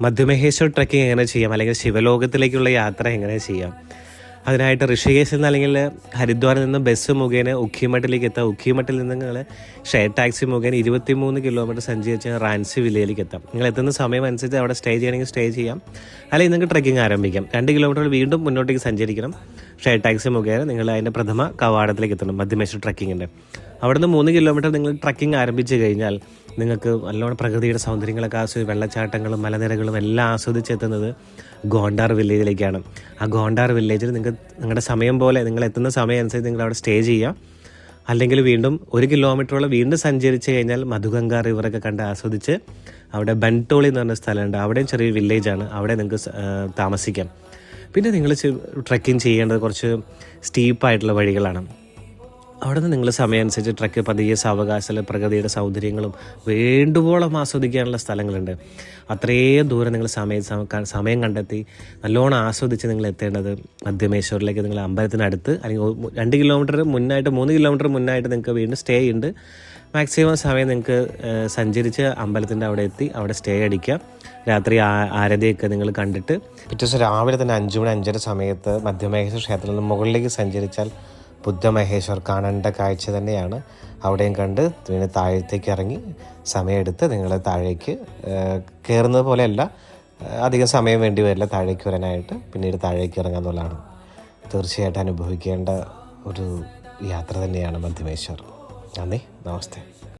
മധ്യമഹേശ്വർ trekking എങ്ങനെ ചെയ്യാം? അല്ലെങ്കിൽ ശിവലോകത്തിലേക്കുള്ള യാത്ര എങ്ങനെ ചെയ്യാം? അതിനായിട്ട് ഋഷികേശിൽ നിന്ന് അല്ലെങ്കിൽ ഹരിദ്വാറിൽ നിന്ന് ബസ് മുഖേന ഉഖിമഠിലേക്ക് എത്താം. ഉഖിമഠിൽ നിന്ന് നിങ്ങൾ ഷെയർ ടാക്സി മുഖേന ഇരുപത്തി മൂന്ന് കിലോമീറ്റർ സഞ്ചരിച്ച് റാൻസി വില്ലയിലേക്ക് എത്താം. നിങ്ങൾ എത്തുന്ന സമയം അനുസരിച്ച് അവിടെ സ്റ്റേ ചെയ്യണമെങ്കിൽ സ്റ്റേ ചെയ്യാം. അല്ലെങ്കിൽ നിങ്ങൾക്ക് ട്രക്കിംഗ് ആരംഭിക്കാം. രണ്ട് കിലോമീറ്റർ വീണ്ടും മുന്നോട്ടേക്ക് സഞ്ചരിക്കണം. ഷെയർ ടാക്സി മുഖേന നിങ്ങൾ അതിന്റെ പ്രഥമ കവാടത്തിലേക്ക് എത്തണം. മധ്യമേശ്വർ ട്രക്കിങ്ങിന്റെ. അവിടുന്ന് മൂന്ന് കിലോമീറ്റർ നിങ്ങൾ ട്രക്കിംഗ് ആരംഭിച്ചു കഴിഞ്ഞാൽ നിങ്ങൾക്ക് നല്ലോണം പ്രകൃതിയുടെ സൗന്ദര്യങ്ങളൊക്കെ ആസ്വദിച്ച് വെള്ളച്ചാട്ടങ്ങളും മലനിരകളും എല്ലാം ആസ്വദിച്ചെത്തുന്നത് ഗോണ്ടാർ വില്ലേജിലേക്കാണ് ആ ഗോണ്ടാർ വില്ലേജിൽ നിങ്ങൾക്ക് നിങ്ങളുടെ സമയം പോലെ നിങ്ങൾ എത്തുന്ന സമയം അനുസരിച്ച് നിങ്ങൾ അവിടെ സ്റ്റേ ചെയ്യാം അല്ലെങ്കിൽ വീണ്ടും ഒരു കിലോമീറ്ററോളം വീണ്ടും സഞ്ചരിച്ച് കഴിഞ്ഞാൽ മധുഗംഗ റിവറൊക്കെ കണ്ട് ആസ്വദിച്ച് അവിടെ ബൻടോളി എന്ന് പറഞ്ഞ സ്ഥലമുണ്ട്. അവിടെയും ചെറിയൊരു വില്ലേജാണ് അവിടെ നിങ്ങൾക്ക് താമസിക്കാം. പിന്നെ നിങ്ങൾ ട്രക്കിംഗ് ചെയ്യേണ്ടത് കുറച്ച് സ്റ്റീപ്പായിട്ടുള്ള വഴികളാണ്. അവിടെ നിന്ന് നിങ്ങൾ സമയം അനുസരിച്ച് ട്രക്ക് പതിയെ സാവകാശത്തിൽ പ്രകൃതിയുടെ സൗന്ദര്യങ്ങളും വേണ്ടുവോളം ആസ്വദിക്കാനുള്ള സ്ഥലങ്ങളുണ്ട്. അത്രയും ദൂരം നിങ്ങൾ സമയം സമ- സമയം കണ്ടെത്തി നല്ലോണം ആസ്വദിച്ച് നിങ്ങൾ എത്തേണ്ടത് മധ്യമേശ്വറിലേക്ക്. നിങ്ങൾ അമ്പലത്തിനടുത്ത് അല്ലെങ്കിൽ രണ്ട് കിലോമീറ്റർ മുന്നായിട്ട് മൂന്ന് കിലോമീറ്റർ മുന്നായിട്ട് നിങ്ങൾക്ക് വീണ്ടും സ്റ്റേ ഉണ്ട്. മാക്സിമം സമയം നിങ്ങൾക്ക് സഞ്ചരിച്ച് അമ്പലത്തിന്റെ അവിടെ എത്തി അവിടെ സ്റ്റേ അടിക്കാം. രാത്രി ആരതിയൊക്കെ നിങ്ങൾ കണ്ടിട്ട് പിറ്റേ ദിവസം രാവിലെ തന്നെ അഞ്ചു മണി അഞ്ചര സമയത്ത് മധ്യമേശ്വര ക്ഷേത്രത്തിൽ നിന്ന് മുകളിലേക്ക് സഞ്ചരിച്ചാൽ ബുദ്ധമഹേശ്വർ കാണേണ്ട കാഴ്ച തന്നെയാണ്. അവിടെയും കണ്ട് പിന്നെ താഴത്തേക്ക് ഇറങ്ങി സമയമെടുത്ത് നിങ്ങൾ താഴേക്ക് കയറുന്നത് പോലെയല്ല അധികം സമയം വേണ്ടി വരില്ല താഴേക്ക് വരാനായിട്ട് പിന്നീട് താഴേക്ക് ഇറങ്ങുക എന്നുള്ളതാണ്. തീർച്ചയായിട്ടും അനുഭവിക്കേണ്ട ഒരു യാത്ര തന്നെയാണ് മധ്യമേശ്വർ നന്ദി നമസ്തേ.